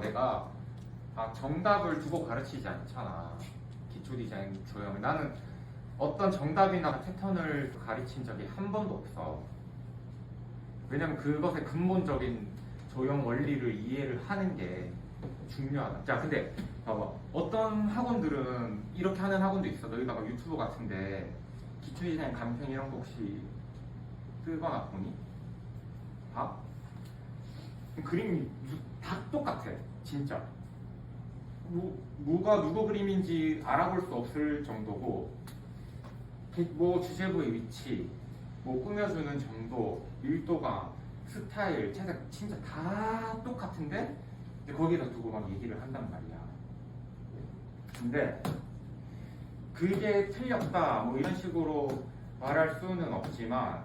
내가 아, 정답을 두고 가르치지 않잖아. 기초 디자인 조형을. 나는 어떤 정답이나 패턴을 가르친 적이 한 번도 없어. 왜냐면 그것의 근본적인 조형 원리를 이해를 하는 게 중요하다. 자, 근데 봐봐. 어떤 학원들은 이렇게 하는 학원도 있어. 너희가 막 유튜브 같은데 기초 디자인 간편 이런 거 혹시 뜨거나 보니? 봐? 그림이 무- 다 똑같아. 진짜. 뭐, 뭐가 누구 그림인지 알아볼 수 없을 정도고 게- 뭐 주제부의 위치, 뭐 꾸며주는 정도, 밀도감, 스타일, 채색 진짜 다 똑같은데 거기다 두고 막 얘기를 한단 말이야. 근데 그게 틀렸다 뭐 이런 식으로 말할 수는 없지만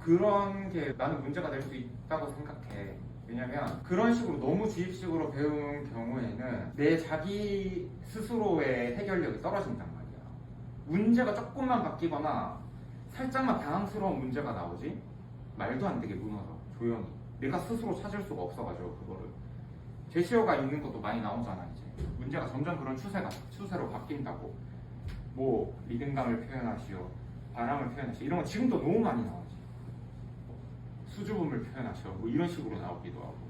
그런 게 나는 문제가 될 수 있다고 생각해. 왜냐면 그런 식으로 너무 주입식으로 배운 경우에는 내 자기 스스로의 해결력이 떨어진단 말이야. 문제가 조금만 바뀌거나 살짝만 당황스러운 문제가 나오지 말도 안 되게 무너져 조용히. 내가 스스로 찾을 수가 없어가지고 그거를. 제시어가 있는 것도 많이 나오잖아 이제. 문제가 점점 그런 추세가 추세로 바뀐다고. 뭐 리듬감을 표현하시오 바람을 표현하시오 이런 거 지금도 너무 많이 나오지 수줍음을 표현하시오 뭐 이런 식으로 나오기도 하고.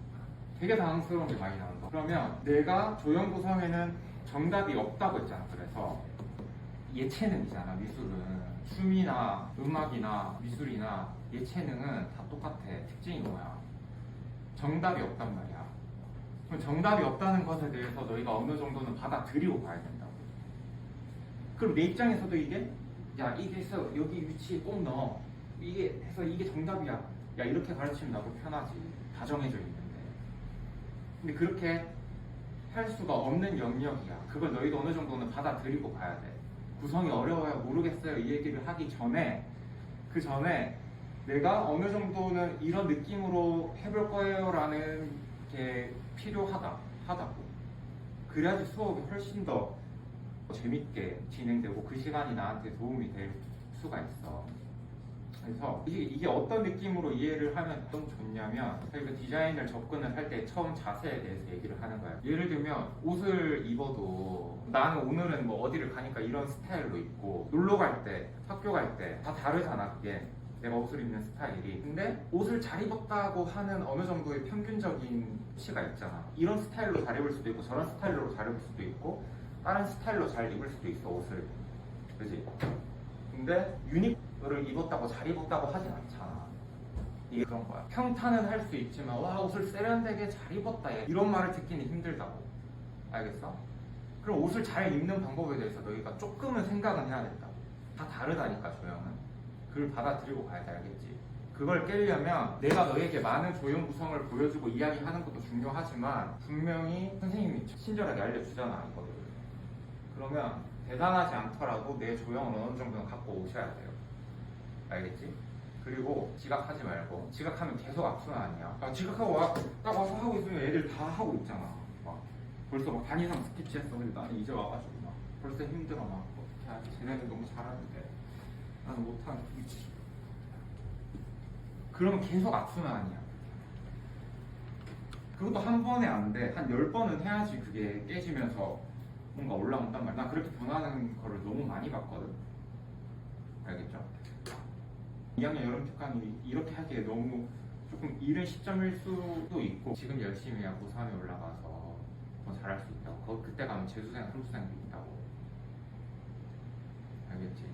되게 당황스러운 게 많이 나온다 그러면 내가 조형 구성에는 정답이 없다고 했잖아 그래서. 예체능이잖아 미술은. 춤이나 음악이나 미술이나 예체능은 다 똑같아. 특징이 뭐야? 정답이 없단 말이야. 그럼 정답이 없다는 것에 대해서 너희가 어느 정도는 받아들이고 가야 된다고. 그럼 내 입장에서도 이게? 야 이게 해서 여기 위치에 꼭 넣어. 이게 해서 이게 정답이야 야 이렇게 가르치면 나도 편하지. 다 정해져 있는데. 근데 그렇게 할 수가 없는 영역이야. 그걸 너희도 어느 정도는 받아들이고 가야 돼. 구성이 어려워요 모르겠어요. 이 얘기를 하기 전에. 그 전에 내가 어느 정도는 이런 느낌으로 해볼 거예요 라는 게 필요하다 하다고. 그래야지 수업이 훨씬 더 재밌게 진행되고 그 시간이 나한테 도움이 될 수가 있어 그래서 이게, 이게 어떤 느낌으로 이해를 하면 좀 좋냐면 저희가 디자인을 접근을 할 때 처음 자세에 대해서 얘기를 하는 거예요. 예를 들면 옷을 입어도 나는 오늘은 뭐 어디를 가니까 이런 스타일로 입고 놀러 갈 때 학교 갈 때 다 다르잖아 그게. 내가 옷을 입는 스타일이. 근데 옷을 잘 입었다고 하는 어느 정도의 평균적인 수치가 있잖아. 이런 스타일로 잘 입을 수도 있고 저런 스타일로 잘 입을 수도 있고 다른 스타일로 잘 입을 수도 있어 옷을. 그지? 근데 유니 크를 입었다고 잘 입었다고 하진 않잖아 이게 그런 거야. 평탄은 할 수 있지만 와 옷을 세련되게 잘 입었다 얘. 이런 말을 듣기는 힘들다고. 알겠어? 그럼 옷을 잘 입는 방법에 대해서 너희가 조금은 생각은 해야 된다고. 다 다르다니까 조형은. 그걸 받아들이고 가야 돼 알겠지? 그걸 깨려면 내가 너에게 많은 조형 구성을 보여주고 이야기하는 것도 중요하지만 분명히 선생님이 친절하게 알려주잖아 이거를. 그러면 대단하지 않더라도 내 조형을 어느 정도는 갖고 오셔야 돼요 알겠지? 그리고 지각하지 말고 지각하면 계속 악순환 아니야 아, 지각하고 와, 딱 와서 하고 있으면 애들 다 하고 있잖아 막 벌써 막 반 이상 스킵했어 근데 나는 이제 와가지고 막 벌써 힘들어 막 어떻게 하지 쟤네는 너무 잘하는데 나는 못하는 위치 그러면 계속 악순환 아니야 그것도 한 번에 안 돼. 한 열 번은 해야지 그게 깨지면서 뭔가 올라온단 말이야. 나 그렇게 변하는 거를 너무 많이 봤거든. 알겠죠? 2학년 여름 특강이 이렇게 하기에 너무 조금 이른 시점일 수도 있고 지금 열심히 하고 고3에 올라가서 더 잘할 수 있다고 그때 가면 재수생, 한국생도 있다고 알겠지?